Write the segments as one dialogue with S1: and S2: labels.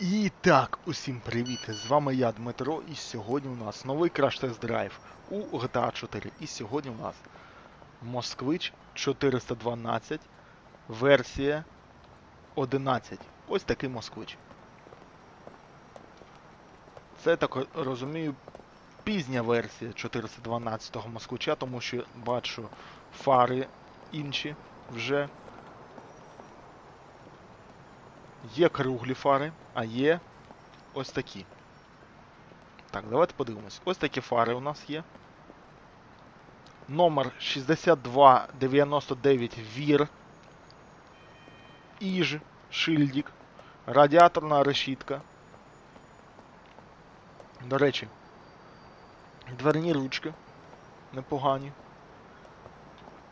S1: І так, усім привіт! З вами я, Дмитро, і сьогодні у нас новий Test Drive у GTA 4. І сьогодні у нас Москвич 412, версія 11. Ось такий москвич. Це так розумію, пізня версія 412 москвича, тому що бачу фари інші вже. Є круглі фари, а є ось такі. Так, давайте подивимось. Ось такі фари у нас є. Номер 6299 ВІР. Іж, шильдик, радіаторна решітка. До речі, дверні ручки непогані.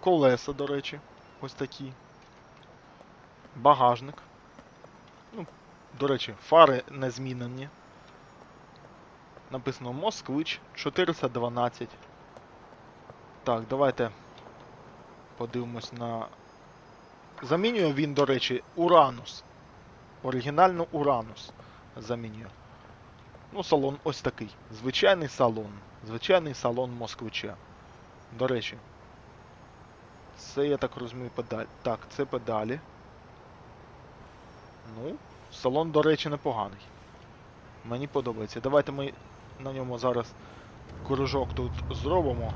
S1: Колеса, до речі, ось такі. Багажник. До речі, фари не змінені. Написано Москвич 412. Так, давайте подивимось на. Замінює він, до речі, Уранус. Оригінально Уранус замінює. Ну, салон ось такий. Звичайний салон. Звичайний салон Москвича. До речі. Це, я так розумію, педаль. Так, це педалі. Ну, Салон, до речі, непоганий. Мені подобається. Давайте ми на ньому зараз кружок тут зробимо.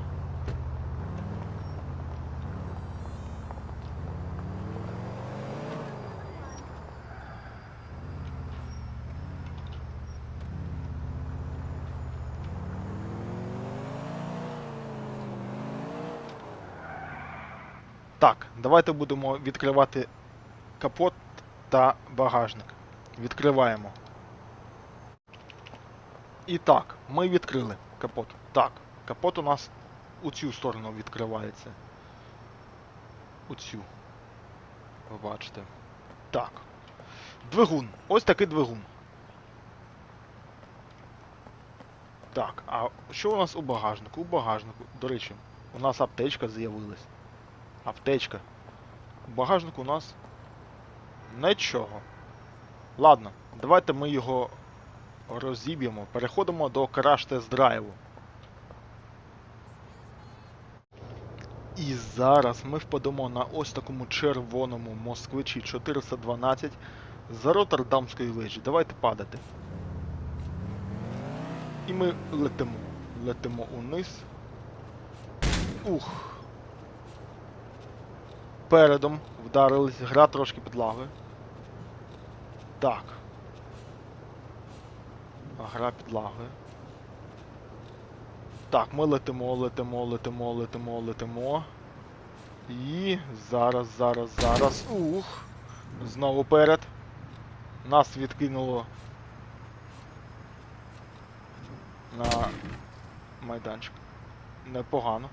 S1: Так, давайте будемо відкривати капот та багажник. Відкриваємо. І так, ми відкрили капот. Так, капот у нас у цю сторону відкривається. У цю. Бачите. Так. Двигун. Ось такий двигун. Так, а що у нас у багажнику? У багажнику, до речі, у нас аптечка з'явилась. Аптечка. У багажнику у нас нічого. Ладно, давайте ми його розіб'ємо. Переходимо до Crash Test Drive. І зараз ми впадемо на ось такому червоному москвичі 412 за Роттердамської вежі. Давайте падати. І ми летимо. Летимо униз. Ух. Передом вдарились, гра трошки підлагою. Так. А, Гра підлагою. Так, ми летимо, летимо, летимо, летимо, летимо. І зараз, зараз, зараз. Ух. Знову перед. Нас відкинуло на майданчик. Непогано.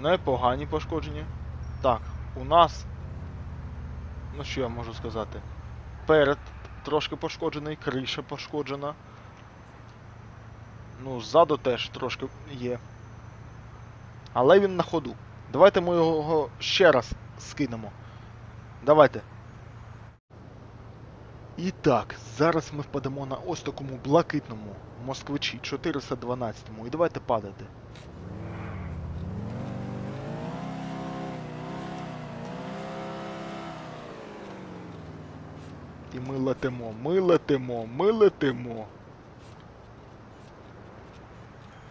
S1: Непогані пошкодження. Так, у нас. Ну що я можу сказати? Перед трошки пошкоджений, криша пошкоджена. Ну, ззаду теж трошки є. Але він на ходу. Давайте ми його ще раз скинемо. Давайте. І так, зараз ми впадемо на ось такому блакитному москвичі 412 І давайте падати. І ми летимо, ми летимо, ми летимо.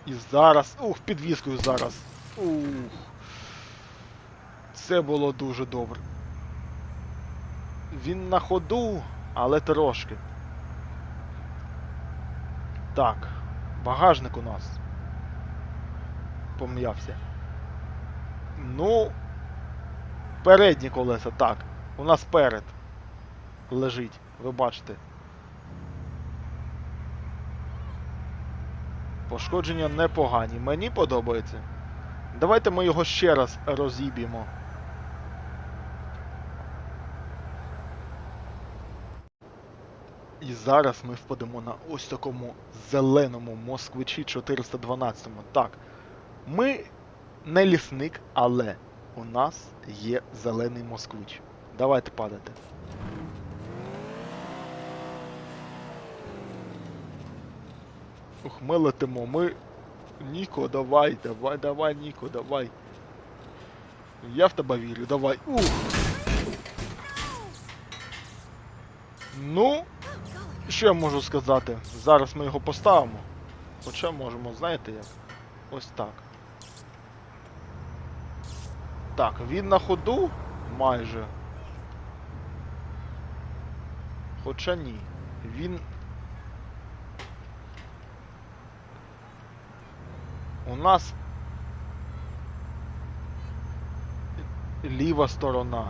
S1: І зараз. Ух, підвіскою зараз. Ух. Це було дуже добре. Він на ходу, але трошки. Так, багажник у нас. Пом'явся. Ну. Передні колеса, так. У нас перед лежить, ви бачите. Пошкодження непогані. Мені подобається. Давайте ми його ще раз розіб'ємо. І зараз ми впадемо на ось такому зеленому москвичі 412. Так, ми не лісник, але у нас є зелений москвич. Давайте падати. Ух, ми летимо, ми. Ніко, давай, давай, давай, Ніко, давай. Я в тебе вірю, давай. Ух. Ну, що я можу сказати? Зараз ми його поставимо. Хоча можемо, знаєте як? Ось так. Так, він на ходу майже. Хоча ні. Він. У нас ліва сторона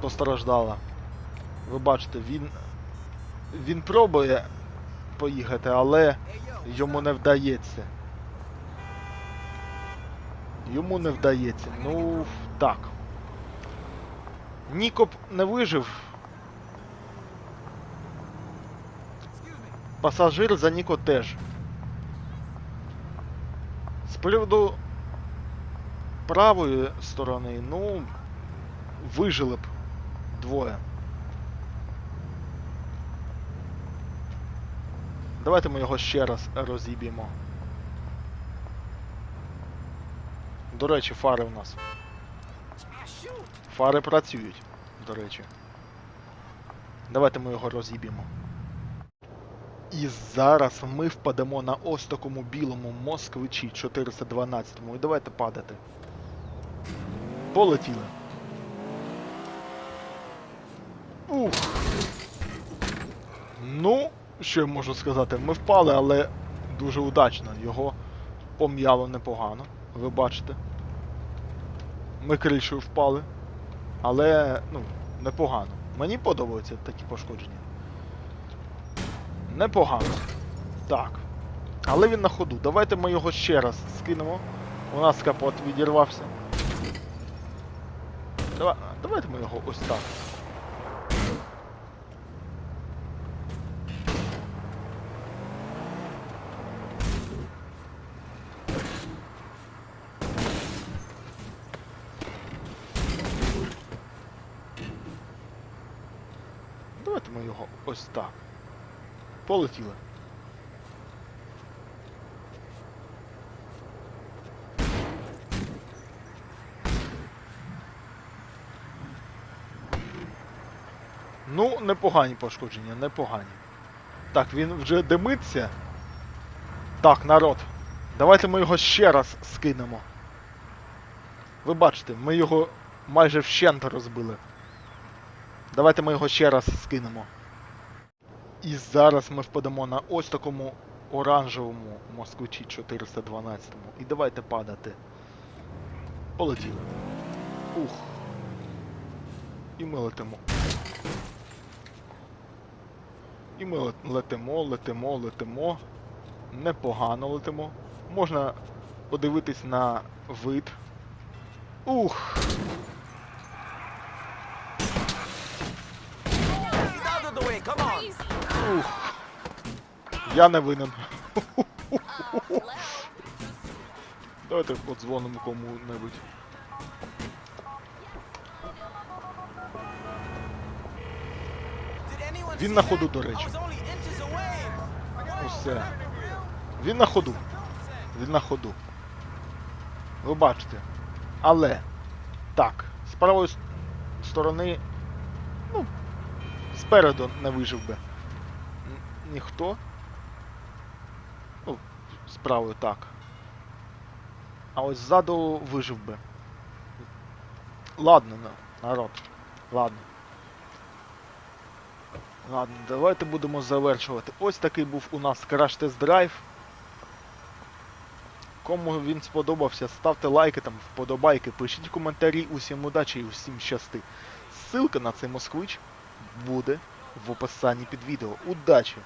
S1: постраждала. Ви бачите, він. Він пробує поїхати, але йому не вдається. Йому не вдається. Ну, так. Нікоп не вижив. Пасажир за Ніко теж. Приводу правої сторони, ну, вижили б двоє. Давайте ми його ще раз розіб'ємо. До речі, фари у нас. Фари працюють, до речі. Давайте ми його розіб'ємо. І зараз ми впадемо на ось такому білому москвичі 412. І давайте падати. Полетіли. Ух. Ну, що я можу сказати? Ми впали, але дуже удачно. Його пом'яло непогано. Ви бачите. Ми кришею впали. Але, ну, непогано. Мені подобаються такі пошкодження. Непогано. Так. Але він на ходу. Давайте ми його ще раз скинемо. У нас капот відірвався. Давай, давайте ми його ось так. Давайте ми його ось так. Полетіли. Ну, непогані пошкодження, непогані. Так, він вже димиться. Так, народ. Давайте ми його ще раз скинемо. Ви бачите, ми його майже вщент розбили. Давайте ми його ще раз скинемо. І зараз ми впадемо на ось такому оранжевому москвичі 412. І давайте падати. Полетіли. Ух. І ми летимо. І ми летимо, летимо, летимо. Непогано летимо. Можна подивитись на вид. Ух!
S2: Come.
S1: Ух. Я не винен. Давайте подзвонимо кому-небудь. Він на ходу, до речі. Усе. Він на ходу. Він на ходу. Ви бачите. Але. Так, з правої сторони. Ну. Спереду не вижив би. Ніхто. Ну, з правої так. А ось ззаду вижив би. Ладно, на- народ. Ладно. Ладно, давайте будемо завершувати. Ось такий був у нас краш тест драйв. Кому він сподобався, ставте лайки там, вподобайки, пишіть коментарі, усім удачі і усім щасти. Ссылка на цей москвич буде в описанні під відео. Удачі!